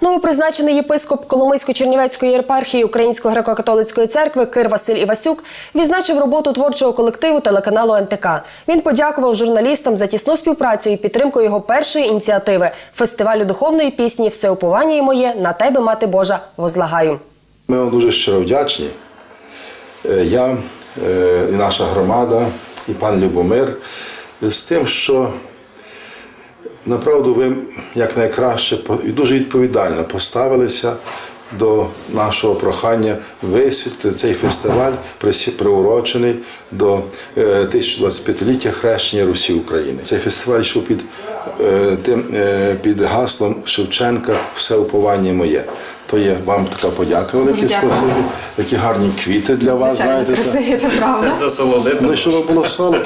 Новопризначений єпископ Коломийсько-Чернівецької єпархії Української греко-католицької церкви Кир Василь Івасюк відзначив роботу творчого колективу телеканалу НТК. Він подякував журналістам за тісну співпрацю і підтримку його першої ініціативи фестивалю духовної пісні Всеуповання і моє на тебе, мати Божа, возлагаю. Ми вам дуже щиро вдячні. Е, Я е, і наша громада, і пан Любомир з тим, що направду ви якнайкраще і дуже відповідально поставилися до нашого прохання висвітлити цей фестиваль, приурочений до е, 1025-ліття хрещення Русі України. Цей фестиваль йшов під, е, тим, е, під гаслом Шевченка Все уповання моє. То є вам така подяка велике дякую. спасибі. Такі гарні квіти для вас, Звичайно, знаєте. красиві, це правда. Засолодити. Ну, щоб було солодко,